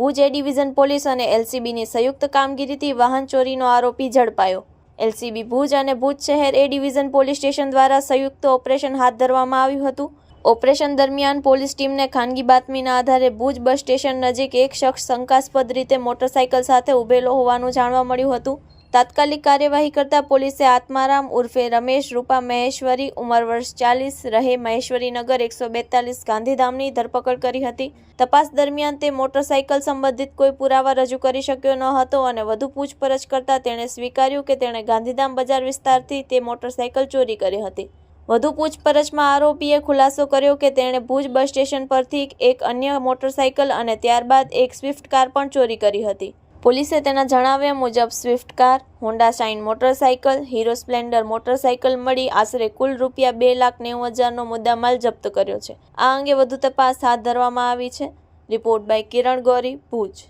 ભુજ એ division police અને એલસીબીની સંયુક્ત કામગીરીથી વાહન ચોરીનો આરોપી ઝડપાયો. એલસીબી ભુજ અને ભુજ શહેર એ ડિવિઝન પોલીસ સ્ટેશન દ્વારા સંયુક્ત ઓપરેશન હાથ ધરવામાં આવ્યું હતું. ઓપરેશન દરમિયાન પોલીસ ટીમને ખાનગી બાતમીના આધારે ભુજ બસ સ્ટેશન નજીક એક શખ્સ શંકાસ્પદ રીતે મોટરસાયકલ સાથે ઊભેલો હોવાનું જાણવા મળ્યું હતું. તાત્કાલિક કાર્યવાહી કરતા પોલીસે આત્મારામ ઉર્ફે રમેશ રૂપા મહેશ્વરી, ઉંમર વર્ષ ચાલીસ, રહે મહેશ્વરી નગર એકસો બેતાલીસ ગાંધીધામની ધરપકડ કરી હતી. તપાસ દરમિયાન તે મોટરસાયકલ સંબંધિત કોઈ પુરાવા રજૂ કરી શક્યો ન હતો અને વધુ પૂછપરછ કરતા તેણે સ્વીકાર્યું કે તેણે ગાંધીધામ બજાર વિસ્તારથી તે મોટરસાયકલ ચોરી કરી હતી. વધુ પૂછપરછમાં આરોપીએ ખુલાસો કર્યો કે તેણે ભુજ બસ સ્ટેશન પરથી એક અન્ય મોટરસાયકલ અને ત્યારબાદ એક સ્વિફ્ટ કાર પણ ચોરી કરી હતી. પોલીસે તેના જણાવ્યા મુજબ Swift car, Honda Shine motorcycle Hero Splendor motorcycle મળી આશરે કુલ રૂપિયા બે લાખ નેવું હજારનો મુદ્દામાલ જપ્ત કર્યો છે. આ અંગે વધુ તપાસ હાથ ધરવામાં આવી છે. Report by Kiran Gori Bhuj.